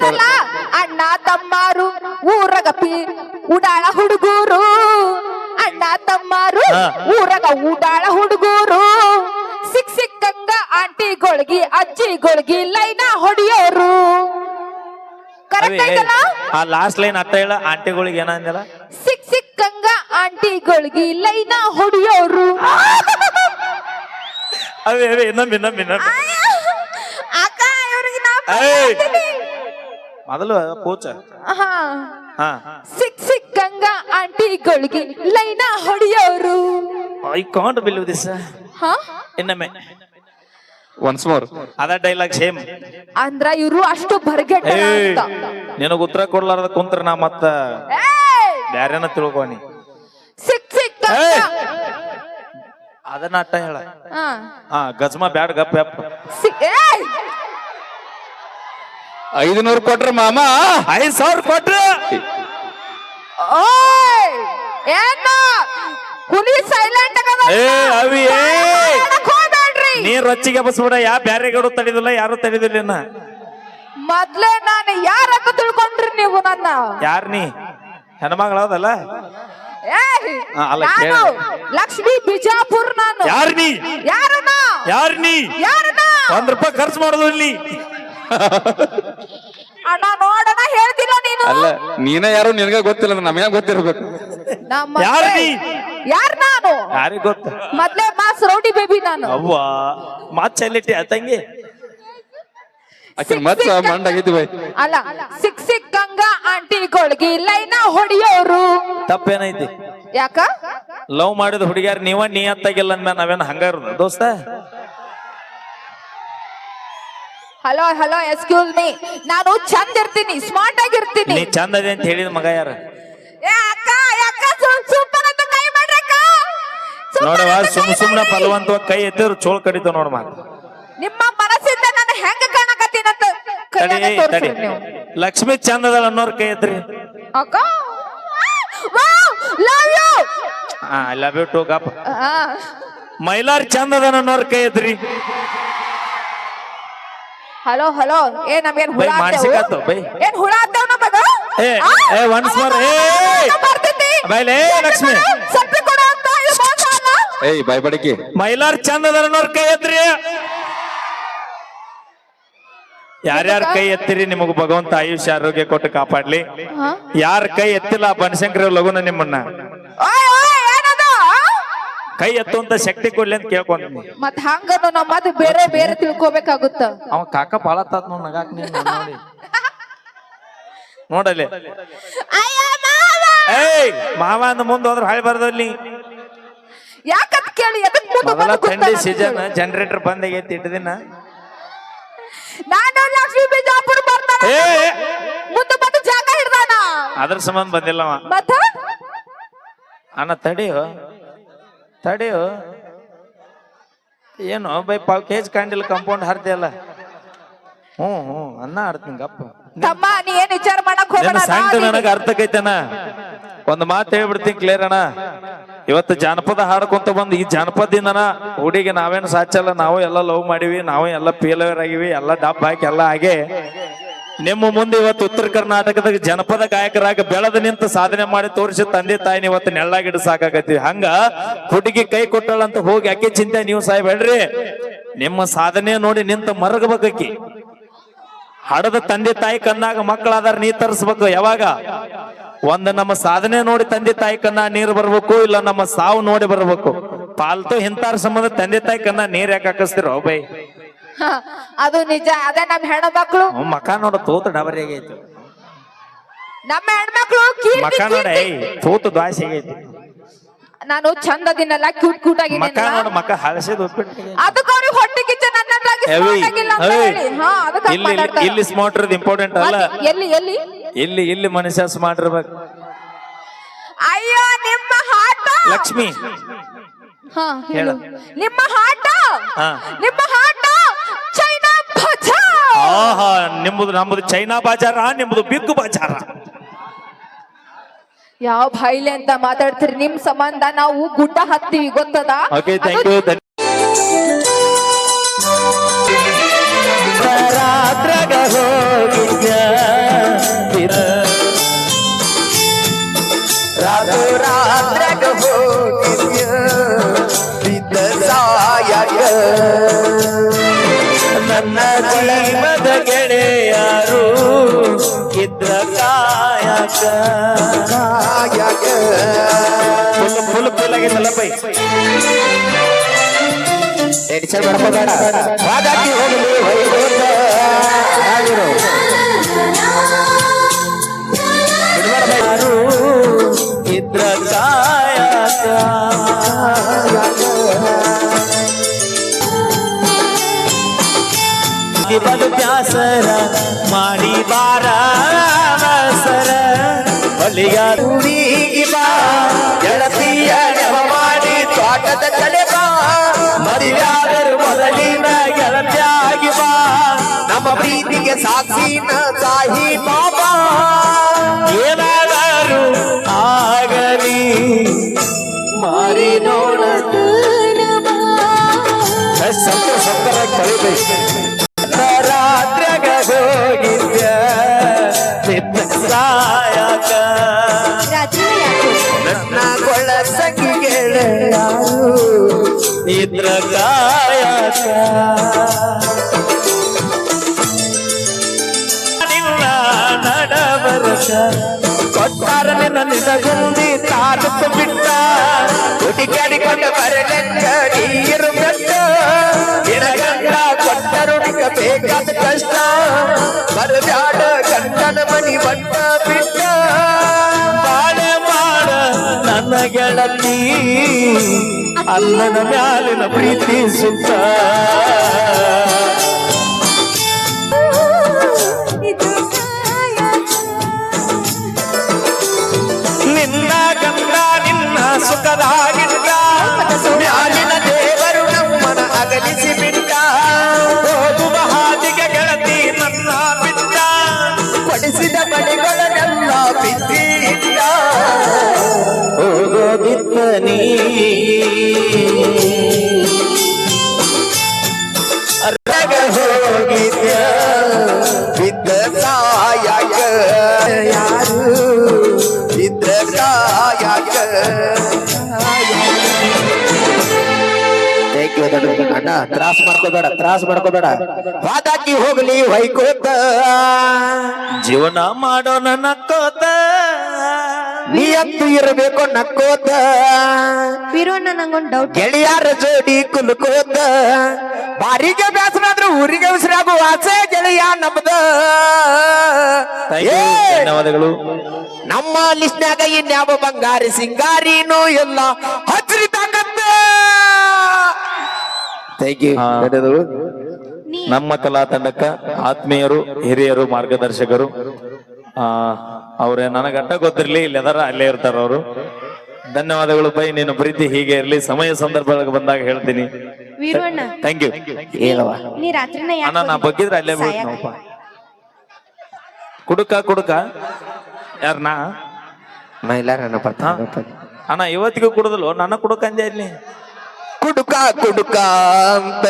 ಅಂತಾರಲ್ಲ ಅಣ್ಣ ತಮ್ಮಾರು ಊರಗ ಪಿ ಉಡಾಳ ಹುಡುಗೂರು. ಅಣ್ಣ ತಮ್ಮಾರು ಊರಗ ಉಡಾಳ ಹುಡುಗೂರು. ಸಿಕ್ ಸಿಕ್ಕಂಗ ಅಜ್ಜಿ ಅಜ್ಜಿಗೊಳ್ಗಿ ಲೈನ ಹೊಡಿಯೋರು. ಕರೆಕ್ಟ್ ಐತಲ್ಲ? ಆ ಲಾಸ್ಟ್ ಲೈನ್ ಅಟ್ಟ ಹೇಳ ಆಂಟಿಗಳಿಗೆ ಏನಂದಿಲ್ಲ ಸಿಕ್ ಸಿಕ್ಕಂಗ ಆಂಟಿಗೊಳ್ಗಿ ಲೈನ ಹೊಡಿಯೋರು. ಅವೇ ಅವೇ ಇನ್ನೊಮ್ಮೆ ಇನ್ನೊಮ್ಮೆ ಇನ್ನೊಮ್ಮೆ. ಅಕ್ಕ ಇವ್ರಿಗೆ ನಾ ಏಯ್! ಬರ್ತೀನಿ. ಮೊದಲು ಪೂಚ ಹಾ ಹಾ ಸಿಕ್ ಸಿಕ್ಕಂಗ ಆಂಟಿಗೊಳ್ಗಿ ಲೈನ ಹೊಡಿಯೋರು ಐ ಕಾಂಟ್ ಬಿಲೀವ್ ದಿಸ್ ಹಾ ಇನ್ನೊಮ್ಮೆ ಒನ್ಸ್ ಮೋರ್ ಅದ ಡೈಲಾಗ್ ಸೇಮ್ ಅಂದ್ರ ಇವ್ರು ಅಷ್ಟು ಬರ್ಗೆಟ್ಟ ಏಯ್ ಅಂತ ನಿನಗ ಉತ್ತರ ಕೊಡ್ಲಾರ್ದ ಕುಂತ್ರ ನಾ ಮತ್ತ ಏಯ್! ಬ್ಯಾರೇನ ತಿಳ್ಕೊನಿ ಸಿಕ್ ಸಿಕ್ಕಂಗ ಏಯ್! ಅದನ್ನ ಅಟ್ಟ ಹೇಳ ಹಾ. ಹಾ ಗಜ್ಮಾ ಬ್ಯಾಡ್ ಗಪ್ ಯಪ್ ಸಿಕ್- ಏಯ್! ಐದು ನೂರು ಕೊಟ್ರ ಮಾಮ. ಐದ್ ಸಾವಿರ ಕೊಟ್ರ. ಓಯ್! ಏನ ಹುಲಿ ಸೈಲೆಂಟ್ ಏ ಅವಿ ಏ. ಹೋಗ್ಬೇಡ್ರಿ. ನೀ ರೊಚ್ಚಿಗೆ ಬಸ್ಬಿಡ ಯಾ ಬ್ಯಾರೆ ಗಡು ತಡಿದಿಲ್ಲ ಯಾರು ತಡಿದಿಲ್ಲ ಮೊದ್ಲೇ ನಾನು ಯಾರಂತ ತಿಳ್ಕೊಂಡ್ರಿ ನೀವು ನನ್ನ? ಯಾರ ನೀ? ಹೆಣ್ಮಗಳದಲ್ಲ ಏಯ್! ಲಕ್ಷ್ಮಿ ಅಲ್ಲ, ನಾನು ಕೇಳು. ಲಕ್ಷ್ಮೀ ಬಿಜಾಪುರ್ ನಾನು. ಯಾರ್ ನೀ? ಯಾರನ್ನ ಯಾರ್ ನೀ? ಯಾರನ್ನ ಒಂದ್ ರೂಪಾಯಿ ಖರ್ಚು ಮಾಡುದು ಇಲ್ಲಿ. ಅಣ್ಣ ನೋಡಣ ಹೇಳ್ತಿಲ್ಲ ನೀನು? ಅಲ್ಲ ನೀನ ಯಾರು ನಿನಗ ಗೊತ್ತಿಲ್ಲ ನಮಗೆ ಗೊತ್ತಿರ್ಬೇಕು? ನಮ್ಮ ಯಾರ್ ನೀ? ಯಾರ್ ನಾನು? ಯಾರಿಗ್ ಗೊತ್ತ? ಮೊದ್ಲೇ ಮಾಸ್ ರೌಡಿ ಬೇಬಿ ನಾನು. ಅವ್ವ ಮಾತ್ ಚೆಲ್ಲಿಟ್ಟಿ ಆ ತಂಗಿ ಆಕಿನ ಬೈ ಅಲ್ಲ ಸಿಕ್ ಸಿಕ್ಕಂಗ ಆಂಟಿಗೊಳ್ಗಿ ಲೈನ ಹೊಡಿಯೋರು. ತಪ್ಪೇನೈತಿ? ಯಾಕ? ಲವ್ ಮಾಡಿದ ಹುಡುಗ್ಯಾರ ನೀವ ನಿಯತ್ತಾಗಿಲ್ಲ ಅಂದ್ಮೇಲೆ ನಾವೇನ್ ಹಂಗಾರ ದೋಸ್ತ ಹಲೋ ಹಲೋ ಎಕ್ಸ್ಕ್ಯೂಸ್ ಮೀ ನಾನು ಚಂದ ಇರ್ತೀನಿ ಸ್ಮಾರ್ಟ್ ಆಗಿರ್ತೀನಿ ನೀ ಚಂದ ಅದೇ ಅಂತ ಹೇಳಿದ ಮಗ ಯಾರ? ಏ ಅಕ್ಕ ಅಕ್ಕ ಸೂಪರ್ ಅಂತ ಕೈ ಮಾಡ್ರಕ್ಕ Super ನೋಡವ ಅಂತ ಸುಮ್ ಕೈ ಸುಮ್ನ ಮಾಡ್ರಿ. ಫಲವಂತ ಕೈ ಎತ್ತಿದ್ರು ಚೋಳ್ ಕಡಿತ ನೋಡ ಮಾತು ನಿಮ್ಮ ಮನಸ್ಸಿಂದ ನಾನು ಹೆಂಗ ಕಾಣಕತ್ತೀನಂತ ತಡಿ ಕೈಯಾಗ ತಡಿ ತೋರ್ಸ್ರಿ ನೀವು. ಲಕ್ಷ್ಮಿ ಚಂದದಳ ಅನ್ನೋರ್ ಕೈ ಎತ್ರಿ. ಅಕ್ಕ ಲವ್ ಯು ಹಾ ಲವ್ ಯು ಟು ಗಪ್ ಮೈಲಾರ್ ಚಂದದನ ಅನ್ನೋರ್ ಕೈ ಎತ್ರಿ. ಹಲೋ ಹಲೋ ಏ ನಮ್ಗೇನ್ ಹುಳ ಬೈ, ಮಾನಸಿಕ ಆತು, ಬೈ. ಏನ್ ಹುಳ ನಮಗ ಏ? ಏ, more, ಏ. ಬೈ ಲೇ ಲಕ್ಷ್ಮಿ. ಸಪ್ಪೆ ಕೊಡು ಅಂತ ಇದು ಮೋಸ ಅಲ್ಲ? ಏಯ್ ಬಾಯ್ ಬಡಕಿ ಮೈಲಾರ್ ಚಂದದನ ನೋಡ್ ಕೈ ಎತ್ರಿ ಯಾರ್ಯಾರ ಕೈ ಎತ್ತಿರಿ ನಿಮಗ ಭಗವಂತ ಆಯುಷ್ಯ ಆರೋಗ್ಯ ಕೊಟ್ಟು ಕಾಪಾಡ್ಲಿ? ಯಾರ ಕೈ ಎತ್ತಿಲ್ಲ ಬನಶಂಕರ ಲಗುನ ನಿಮ್ಮನ್ನ? ಕೈ ಎತ್ತುವಂತ ಶಕ್ತಿ ಕೊಡ್ಲಿ ಅಂತ ಕೇಳ್ಕೊಂಡ್ ಮತ್ ಹಂಗನು ನಮ್ಮ ಮದ್ ಬೇರೆ ಬೇರೆ ತಿಳ್ಕೊಬೇಕಾಗುತ್ತ? ಅವ ಕಾಕ ಬಾಳ ನೋಡ್ ನಗಾಕ್ ನೀನ್ ನೋಡಿ. ನೋಡಲ್ಲಿ. ಅಯ್ಯ ಮಾವ! ಏಯ್ ಮಾವ ಅಂದ ಮುಂದ್ ಹೋದ್ರ ಹಾಳಿ ಬರ್ದಲ್ಲಿ ಯಾಕಂತ ಕೇಳಿ ಎದಕ್ ಮುಂದೆ ಮೊದಲ ಬಂದು ಥಂಡಿ ಸೀಸನ್. ಜನರೇಟರ್ ಬಂದಾಗೈತಿ ಇಟ್ಟು ದಿನ ನಾನು ಲಕ್ಷ್ಮೀ ಬಿಜಾಪುರ ಬರ್ತಾನ. ಏ. ಮುಂದೆ ಬಂದು ಜಾಗ ಹಿಡ್ದಾನ. ಅದ್ರ ಸಂಬಂಧ ಬಂದಿಲ್ಲ ಅವ. ಮತ್ತ? ಅಣ್ಣ ತಡಿಯೋ. ತಡಿಯೋ? ಏನು ಬೈ ಪಾವ್ ಕೇಜ್ ಕಾಂಡಿಲ್ ಕಾಂಪೌಂಡ್ ಹರ್ದಿಲ್ಲ ಹ್ಞೂ ಹ್ಞೂ ಅನ್ನ ಆಡ್ತೀನಿ ಗಪ್ಪ. ತಮ್ಮ ನೀ ಏನ್ ವಿಚಾರ ಮಾಡಕ್ ಸಂಘ ನನಗ ಅರ್ಥಕೈತನ ಒಂದ್ ಮಾತು ಹೇಳ್ಬಿಡ್ತೀನಿ ಕ್ಲಿಯರ್ ಅಣ್ಣ. ಇವತ್ತು ಜಾನಪದ ಹಾಡ್ಕೊಂತ ಬಂದು ಈ ಜಾನಪದಿಂದನ ಹುಡುಗಿ ನಾವೇನು ಸಾಚಲ್ಲ ನಾವು ಎಲ್ಲ ಲವ್ ಮಾಡಿವಿ ನಾವು ಎಲ್ಲ ಫೇಲ್ಯೂರ್ ಆಗಿವಿ ಎಲ್ಲ ಡಬ್ ಹಾಕಿ ಎಲ್ಲ ಹಾಗೆ. ನಿಮ್ಮ ಮುಂದೆ ಇವತ್ತು ಉತ್ತರ ಕರ್ನಾಟಕದ ಜನಪದ ಗಾಯಕರಾಗಿ ಬೆಳೆದ ನಿಂತು ಸಾಧನೆ ಮಾಡಿ ತೋರಿಸಿ ತಂದೆ ತಾಯಿನ ಇವತ್ತು ನೆಳ್ಳಾಗಿಡ ಸಾಕಾಗತ್ತೀವಿ ಹಂಗ ಹುಡುಗಿ ಕೈ ಕೊಟ್ಟಳಂತ ಹೋಗಿ ಅಕ್ಕಿ ಚಿಂತೆ ನೀವು ಸಾಹೇಬ್ ಹೇಳ್ರಿ. ನಿಮ್ಮ ಸಾಧನೆ ನೋಡಿ ನಿಂತ ಮರಗಬೇಕಿ ಹಡದ ತಂದೆ ತಾಯಿ ಕಣ್ಣಾಗ ಮಕ್ಕಳಾದಾರ ನೀ ತರಿಸ್ಬೇಕು ಯಾವಾಗ? ಒಂದ್ ನಮ್ಮ ಸಾಧನೆ ನೋಡಿ ತಂದೆ ತಾಯಿ ಕನ್ನ ನೀರು ಬರ್ಬೇಕು, ಇಲ್ಲ ನಮ್ಮ ಸಾವು ನೋಡಿ ಬರ್ಬೇಕು. ಪಾಲ್ತು ಹಿಂತಾರ ಸಂಬಂಧ ತಂದೆ ತಾಯಿ ಕನ್ನ ನೀರ್ ಯಾಕೆ ಹಾಕಿಸ್ತಿರೋ ಬೈ? ಅದು ನಿಜ. ಅದೇ ನಮ್ ಹೆಣ್ಮಕ್ಳು. ಮಕ್ಕಳು ಮಕ ನೋಡ ತೋತ ಡಬರಿ ಆಗೈತಿ. ನಮ್ಮ ಹೆಣ್ಮಕ್ಳು ಮಕ ನೋಡ ತೂತ ದ್ವಾಸಿ ಆಗೈತಿ. ನಾನು ಚಂದ ದಿನಲ್ಲ ಕ್ಯೂಟ್ ಕ್ಯೂಟ್ ಮಕ ನೋಡ ಮಕ ಹಳಸಿದ ಉಪ್ಪಿಟ್ಟು ಅದಕ್ಕೆ ಅವ್ರಿಗೆ ಹೊಟ್ಟೆ ಕಿಚ್ಚ ಹಂಗ್ ಇಲ್ಲಿ. ಇಲ್ಲಿ ಸ್ಮಾರ್ಟ್ ಇರೋದು ಇಂಪಾರ್ಟೆಂಟ್ ಅಲ್ಲ? ಎಲ್ಲಿ ಎಲ್ಲಿ? ಇಲ್ಲಿ ಇಲ್ಲಿ ಮನುಷ್ಯ ಸ್ಮಾರ್ಟ್ ಇರ್ಬೇಕು. ಅಯ್ಯೋ ನಿಮ್ಮ ಹಾಟ ಲಕ್ಷ್ಮಿ. ಹಾ ಹೇಳು. ನಿಮ್ಮ ಹಾಟ ಹಾ. ನಿಮ್ಮ ಹಾಟ ಆಹಾ ನಿಮ್ಮದು ನಮ್ಮದು ಚೈನಾ ಬಾಜಾರ ನಿಮ್ಮದು ಬಿಗ್ ಬಾಜಾರ. ಯಾವ ಭಾಯಿಲೆ ಅಂತ ಮಾತಾಡ್ತೀರಿ? ನಿಮ್ ಸಂಬಂಧ ನಾವು ಗುಡ್ಡ ಹತ್ತೀವಿ ಗೊತ್ತದ? ಓಕೆ ಥ್ಯಾಂಕ್ ಯು ರಾತ್ರಗ ಹೋಗಿದ್ಯ ನನ್ನ ಜೀವ ಗೆಳೆಯರು ಇದ್ರ ಕಾಯಕ ಕಾಯಕ ಫುಲ್ ಫುಲ್ ಆಗೈತಲ್ಲ ಬೈ ಟೆನ್ಷನ್ ಮಾಡ್ಕೋಬೇಡ ಹೋಗಲಿ ಪ್ರೀತಿಗೆ ಸಾಕ್ಷಿನ ಸಾಹಿ ಬಾಬಾ ಏನಾದರೂ ಆಗಲಿ, ಮಾರಿ ನೋಡ ಸತ್ಯ ಸತ್ತರ ಕಳಿಬೇಕು ರಾತ್ರಿಯಾಗ ಚಿತ್ತ ಸಾಯಕ ನನ್ನ ಸಂಗಿ ಗೆಳೆಯಾರು ಇದ್ರ ಕಾಯಕ ನಡಬರಕ ನನ್ನ ನಿನಗುಂದಿ ತಾಲೂಕು ಬಿಟ್ಟ. ಹುಡುಕಾಡಿಕೊಂಡು ಬರಲೆಂದ ನೀರು ಬೆಟ್ಟ ನಿನಗಂಡ ಕೊಟ್ಟರು ನಿಗ ಬೇಕಾದ ಕಷ್ಟ. ಬರಬ್ಯಾಡ ಗಂಡನ ಮನಿ ಬಣ್ಣ ಬಿಟ್ಟ. ಬಾಳೆ ಮಾಡ ನನ್ನ ಗೆಳತಿ. ಅಲ್ಲನ ಮ್ಯಾಲಿನ ಪ್ರೀತಿ ಸುತ್ತ. ಅರ್ರಗ ಹೋಗಿದ್ಯ? ಬಿದ್ದ ಸಾಯಾಗ ಯಾರು? ಬಿದ್ದ ಸಾಯಾಗ ಅಣ್ಣ ತ್ರಾಸ್ ಮಾಡ್ಕೋಬೇಡ ತ್ರಾಸ್ ಮಾಡ್ಕೋಬೇಡ. ವಾದಾಕಿ ಹೋಗ್ಲಿ ವೈಕೋತ ಜೀವನ ಮಾಡೋಣ ನಕ್ಕೋತ ನೀ ಇರಬೇಕು ನಕ್ಕೋತ ವೀರಣ್ಣ ನಂಗೊಂದು ಡೌಟ್ ಗೆಳೆಯರ ಜೋಡಿ ಕುಲ್ಕೋತ. ಬಾರಿಗೆ ಬೇಸರ ಆದ್ರೆ ಊರಿಗೆ ಉಸಿರಾಗು ಆಸೆ ಗೆಳೆಯ ನಮ್ದ. ಏ, ಧನ್ಯವಾದಗಳು. ನಮ್ಮ ಲಿಸ್ಟ್ನಾಗ ಇನ್ಯಾವ ಬಂಗಾರಿ ಸಿಂಗಾರಿನೂ ಎಲ್ಲ ಹಚ್ಚರಿ ತಂಗತ್ತ ಥ್ಯಾಂಕ್ ಯು ಧನ್ಯವಾದಗಳು. ನಮ್ಮ ಕಲಾ ತಂಡಕ್ಕ ಆತ್ಮೀಯರು ಹಿರಿಯರು ಮಾರ್ಗದರ್ಶಕರು ಆ ಅವ್ರ ನನಗ ಅಡ್ಡ ಗೊತ್ತಿರ್ಲಿ ಇಲ್ಲಿ ಎದರ ಅಲ್ಲೇ ಇರ್ತಾರ ಅವರು. ಧನ್ಯವಾದಗಳು ಬೈ ನಿನ್ನ ಪ್ರೀತಿ ಹೀಗೆ ಇರ್ಲಿ. ಸಮಯ ಸಂದರ್ಭದಾಗ ಬಂದಾಗ ಹೇಳ್ತೀನಿ. ವೀರಣ್ಣ. ಥ್ಯಾಂಕ್ ಯು ಹೇಳವ ನೀ ರಾತ್ರಿನ ಅಣ್ಣ ನಾ ಬಗ್ಗಿದ್ರೆ ಅಲ್ಲೇ ಬೀಳ್ತೀನಪ್ಪ ಕುಡುಕ ಕುಡುಕ. ಯಾರನಾ? ಮೈಲಾರನ ಹಾ? ಅಣ್ಣ ಇವತ್ತಿಗೂ ಕುಡುದಲ್ವ? ನನ್ನ ಕುಡುಕ ಅಂದೆ ಇಲ್ಲಿ? ಕುಡುಕ ಕುಡುಕ ಅಂತ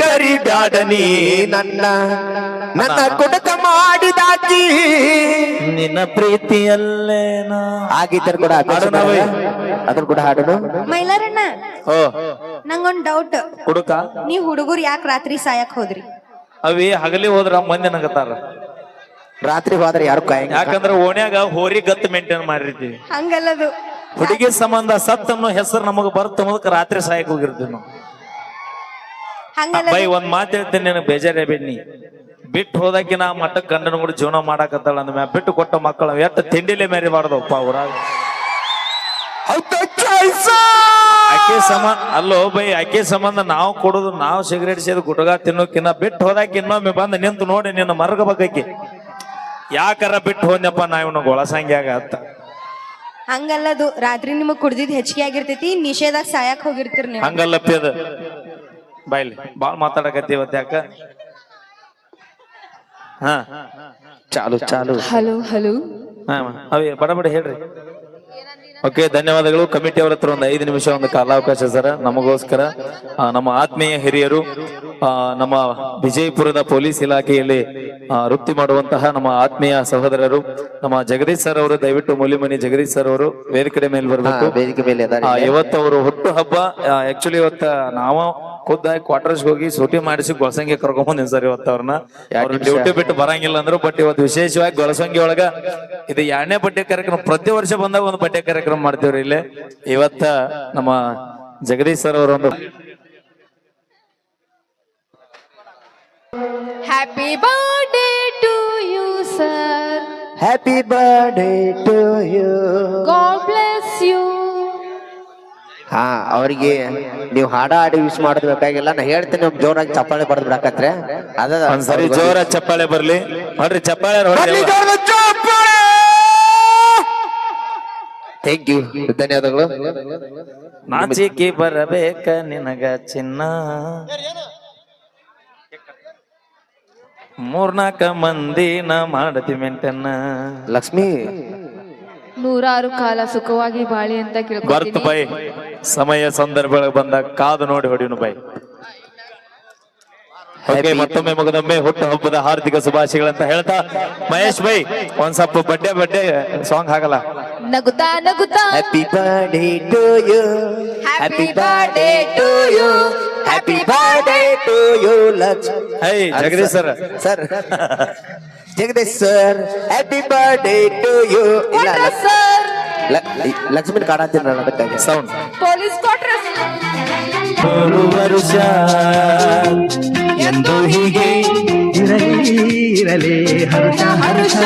ಕರಿಬ್ಯಾಡ ನೀ ನನ್ನ. ನನ್ನ ಕುಡುಕ ಮಾಡಿದಾಕಿ ನಿನ್ನ ಪ್ರೀತಿಯಲ್ಲೇನಾ ಆಗಿದ್ದರು ಕೂಡ ಅದ್ರ ಬೈ. ಕೂಡ ಹಾಡೋದು? ಮೈಲಾರಣ್ಣ ಓ ನಂಗೊಂದ್ ಡೌಟ್ ಹುಡುಕ ನೀವ್ ಹುಡುಗರು ಯಾಕೆ ರಾತ್ರಿ ಸಾಯಕ್ ಹೋದ್ರಿ? ಅವಿ ಹಗಲಿ ಹೋದ್ರ ಮಂದಿ ನಂಗತ್ತಾರ ರಾತ್ರಿ ಹೋದ್ರೆ ಯಾರು ಕಾಯಂಗ ಯಾಕಂದ್ರ ಓಣ್ಯಾಗ ಹೋರಿ ಗತ್ತು ಮೇಂಟೈನ್ ಮಾಡಿರ್ತೀವಿ. ಹಂಗಲ್ಲದು ಹುಡುಗಿ ಸಂಬಂಧ ಸತ್ ಅನ್ನೋ ಹೆಸರು ನಮಗ್ ಬರ್ತ ಅನ್ನೋದಕ್ಕೆ ರಾತ್ರಿ ಸಾಯಕ್ ಹೋಗಿರ್ತೀವಿ ನಾವು. ಹಂಗಲ್ಲ ಬೈ ಒಂದ್ ಮಾತು ಹೇಳ್ತೀನಿ ನಿನಗೆ ಬೇಜಾರೇ ಬೇಡ್ನಿ. ಬಿಟ್ಟು ಹೋದಾಕಿನ ನಾ ಮಟ್ಟಕ್ಕೆ ಗಂಡನ ಕೂಡ ಜೀವನ ಮಾಡಾಕತ್ತಾಳ ಅಂದ ಮ್ಯಾ ಬಿಟ್ಟು ಕೊಟ್ಟ ಮಕ್ಕಳ ಎಷ್ಟು ತಿಂಡಿಲೇ ಮೇರಿ ಅವ್ರ ಆಕೆ ಸಮ ಅಲ್ಲೋ ಬೈ ಆಕೆ ಸಂಬಂಧ ನಾವು ಕೊಡೋದು ನಾವು ಸಿಗರೇಟ್ ಸೇದು ಗುಟಗಾ ತಿನ್ನೋಕಿನ್ನ ಬಿಟ್ಟು ಹೋದಾಕಿ ಇನ್ನೊಮ್ಮೆ ಬಂದು ನಿಂತು ನೋಡಿ ನಿನ್ನ ಮರಗಬೇಕಿ ಯಾಕಾರ ಬಿಟ್ಟು ಹೋದ್ನಪ್ಪ ನಾ ಇವನು ಗೊಳಸಂಗ್ಯಾಗ ಅಂತ. ಹಂಗಲ್ಲದು ರಾತ್ರಿ ನಿಮಗ್ ಕುಡ್ದಿದ್ ಹೆಚ್ಚಿಗೆ ಆಗಿರ್ತೈತಿ ನಿಷೇಧಾಗ ಸಾಯಕ್ ಹೋಗಿರ್ತೀರಿ ನೀವು. ಹಂಗಲ್ಲಪ್ಪಿ ಅದ. ಬಾಯ್ಲಿ ಬಾಳ್ ಮಾತಾಡಕತ್ತಿ ಇವತ್ತು ಯಾಕ? ಹಾ. ಚಾಲು ಚಾಲು. Hello hello. ಹಾ ಅವೇ ಬಡ ಬಡ ಹೇಳ್ರಿ. ಓಕೆ ಧನ್ಯವಾದಗಳು. ಕಮಿಟಿ ಅವರ ಹತ್ರ ಒಂದು ಐದು ನಿಮಿಷ ಒಂದು ಕಾಲಾವಕಾಶ ಸರ್. ನಮಗೋಸ್ಕರ ಆ, ನಮ್ಮ ಆತ್ಮೀಯ ಹಿರಿಯರು ನಮ್ಮ ವಿಜಯಪುರದ ಪೊಲೀಸ್ ಇಲಾಖೆಯಲ್ಲಿ ವೃತ್ತಿ ಮಾಡುವಂತಹ ನಮ್ಮ ಆತ್ಮೀಯ ಸಹೋದರರು ನಮ್ಮ ಜಗದೀಶ್ ಸರ್ ಅವರು ದಯವಿಟ್ಟು ಮೂಲಿಮನಿ ಜಗದೀಶ್ ಸರ್ ಅವರು ವೇದಿಕೆ ಮೇಲೆ ಬರಬೇಕು. ಇವತ್ತು ಅವರು ಹುಟ್ಟು ಹಬ್ಬ. ಆಕ್ಚುಲಿ ಇವತ್ತ ನಾವ ಖುದ್ದಾಗಿ ಕ್ವಾರ್ಟರ್ಸ್ ಹೋಗಿ ಸೂಟಿ ಮಾಡಿಸಿ ಗೊಳಸಂಗಿ ಕರ್ಕೊಂಡ್ ಬಂದಿನಿ ಸರ್ ಇವತ್ತು ಅವ್ರನ್ನ. ಯಾಕ್ ಡ್ಯೂಟಿ ಬಿಟ್ಟು ಬರಂಗಿಲ್ಲ ಅಂದ್ರು ಬಟ್ ಇವತ್ತು ವಿಶೇಷವಾಗಿ ಗೊಳಸಂಗಿ ಒಳಗ ಇದು ಎರಡನೇ ಪಠ್ಯ ಕಾರ್ಯಕ್ರಮ ಪ್ರತಿ ವರ್ಷ ಬಂದಾಗ ಒಂದು ಪಠ್ಯ ಕಾರ್ಯಕ್ರಮ ಮಾಡ್ತೀವ್ರಿ ಇಲ್ಲಿ. ಇವತ್ತ ನಮ್ಮ ಜಗದೀಶ್ ಸರ್ ಅವರೊಂದು happy birthday to you sir happy birthday to you god bless you ಹಾ ಅವ್ರಿಗೆ ನೀವು ಹಾಡ ಹಾಡಿ ವಿಶ್ ಮಾಡೋದ್ ಬೇಕಾಗಿಲ್ಲ. ನಾ ಹೇಳ್ತೀನಿ ನಮ್ ಜೋರಾಗಿ ಚಪ್ಪಾಳೆ ಬಡದ್ ಬಿಡಕತ್ರೆ. ಅದ ಒಂದ್ಸರಿ ಜೋರ ಚಪ್ಪಾಳೆ ಬರ್ಲಿ. ನೋಡ್ರಿ ಚಪ್ಪಾಳೆ ಹೊಡ್ರಿ ಎಲ್ಲ. ಥ್ಯಾಂಕ್ ಯು ಧನ್ಯವಾದಗಳು. ನಾಚಿಕೆ ಬರಬೇಕ ನಿನಗ ಚಿನ್ನ. ಮೂರ್ನಾಕ ಮಂದಿನ ಮಾಡತಿ ಮೆಂಟನ್ನ. ಲಕ್ಷ್ಮಿ. ನೂರಾರು ಕಾಲ ಸುಖವಾಗಿ ಬಾಳಿ ಅಂತ ಬರ್ತ ಬೈ. ಸಮಯ ಸಂದರ್ಭ ಬಂದಾಗ ಕಾದು ನೋಡಿ ಹೊಡಿನು ಬೈ ಓಕೆ ಮತ್ತೊಮ್ಮೆ ಮಗದೊಮ್ಮೆ ಹುಟ್ಟು ಹಬ್ಬದ ಹಾರ್ದಿಕ ಶುಭಾಶಯಗಳಂತ ಹೇಳ್ತಾ ಮಹೇಶ್ ಬೈ ಒಂದ್ ಸ್ವಲ್ಪ ಬಡ್ಡೆ ಬಡ್ಡೆ ಸಾಂಗ್ ಹಾಕಲ್ಲ. ನಗುತಾ ನಗುತಾ happy birthday to you happy birthday to you happy birthday to you Lakshmi hey Jagadish sir sir Jagadish sir happy birthday to you ಇಲ್ಲ ಸರ್ ಲಕ್ಷ್ಮೀನ್ ಕಾಡತ್ತೀನಿ ನಾನು ಅದಕ್ಕಾಗಿ ಸೌಂಡ್ ಪೊಲೀಸ್ ಕ್ವಾರ್ಟರ್ಸ್ ನೂರು ವರ್ಷ ಎಂದು ಹೀಗೆ ಇರಲಿ ಇರಲಿ ಹರುಷ ಹರುಷ.